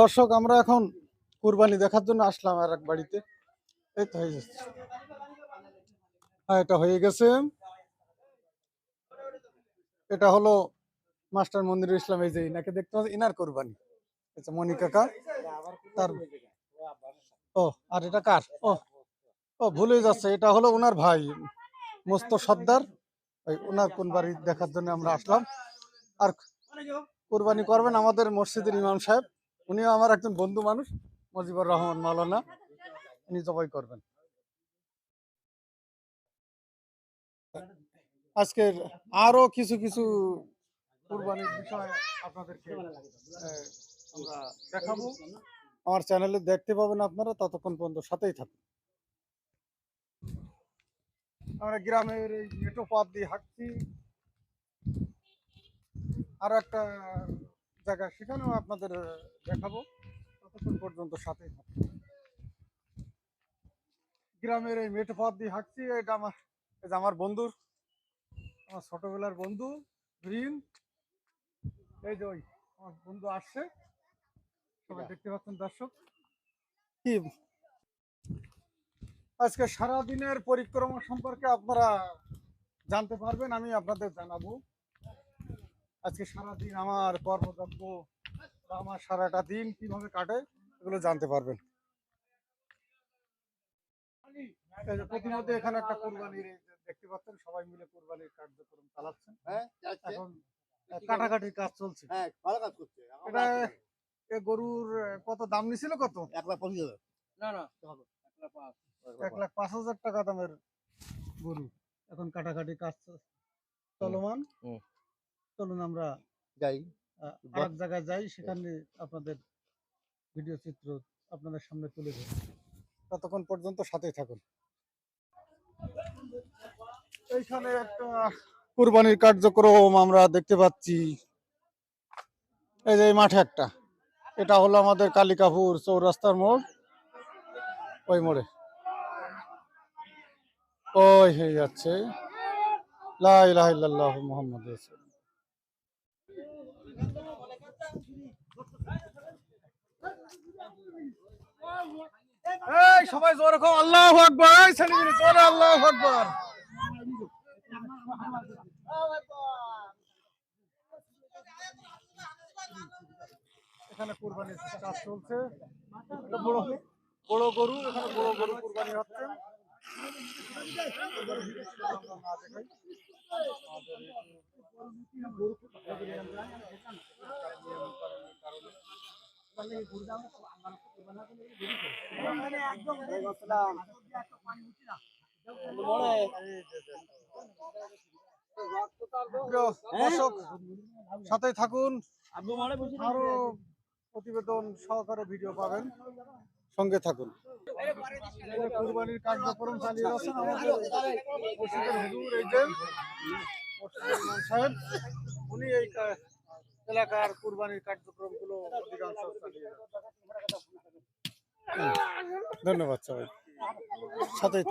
দর্শক, আমরা এখন কুরবানি দেখার জন্য আসলাম আর এক বাড়িতে। এই তো হয়ে যাচ্ছে। হ্যাঁ এটা হয়ে গেছে। এটা হলো মাস্টার মন্দির ইসলাম, এই যে ইনাকে দেখতে পাচ্ছি ইনার কোরবানি। আচ্ছা মনি তার ও, আর এটা কার? ও ও, ভুলে যাচ্ছে। এটা হলো ওনার ভাই, মস্ত সর্দার। ওই ওনার কোন বাড়ি দেখার জন্য আমরা আসলাম। আর কোরবানি করবেন আমাদের মসজিদের ইমাম সাহেব। উনিও আমার একজন বন্ধু মানুষ, মজিবুর রহমান মাওলানা। উনি জবাই করবেন। আজকের আরও কিছু কিছু কুরবানির বিষয় আপনাদেরকে আমরা দেখাবো। আমার চ্যানেলে দেখতে পাবেন আপনারা, ততক্ষণ পর্যন্ত সাথেই থাকুন। আমরা গ্রামের এই মেটো পথ দিয়ে হাঁটছি। আরও একটা জায়গা সেখানেও আপনাদের দেখাবো। ততক্ষণ পর্যন্ত সাথেই গ্রামের এই মেটো পথ দিয়ে হাঁটছি এটা আমার যে আমার বন্ধুর আমার ছোটবেলার বন্ধু রিন এই যে ওই আমার বন্ধু আসছে। সবাই দেখতে পাচ্ছেন দর্শক। কি? আজকে সারা দিনের পরিক্রমা সম্পর্কে আপনারা জানতে পারবেন আমি আপনাদের জানাব। আজকে সারা দিন আমার বা আমার সারাটা দিন কীভাবে কাটে এগুলো জানতে পারবেন। প্রতিমধ্যে এখানে একটা কোরবানির দেখতে পাচ্ছেন সবাই মিলে কোরবানির কার্যক্রম চালাচ্ছেন। হ্যাঁ এখন কাটাকাটির কাজ চলছে। হ্যাঁ ভালো কাজ করছে। এটা এ গরুর কত দাম নিছিল কত? এক লাখ পঁচিশ হাজার। না না এক লাখ পাঁচ। হাজার টাকা দামের গরু। এখন কাটাকাটি কাজ চলমান? হুম। চলুন আমরা যাই আরেক জায়গায় যাই সেখানে আপনাদের ভিডিও চিত্র আপনাদের সামনে তুলে ধরি। ততক্ষণ পর্যন্ত সাথে থাকুন। এইখানে একটা কুরবানির কার্যক্রম আমরা দেখতে পাচ্ছি। এই যে মাঠে একটা। এটা হলো আমাদের কালিকাপুর চৌরাস্তার মোড়। ওই মোড়ে। ওই হয়ে যাচ্ছে। লা ইলাহা এই, সবাই জোরে কও, আল্লাহু আকবার। এই ছেলেগুলো জোরে আল্লাহু আকবার। এখানে কুরবানির কাজ চলছে। বড় বড় গরু, এখানে বড় গরু কুরবানি হচ্ছে আমরা না দেখাই। আমাদের সাথেই থাকুন। আরও প্রতিবেদন সহকারে ভিডিও পাবেন। সঙ্গে থাকুন। কুরবানির কার্যক্রম চালিয়ে যাচ্ছেন আমাদের এই যে। সাহেব, উনি এই এলাকার কুরবানির কার্যক্রমগুলো ধন্যবাদ সবাই সাথেই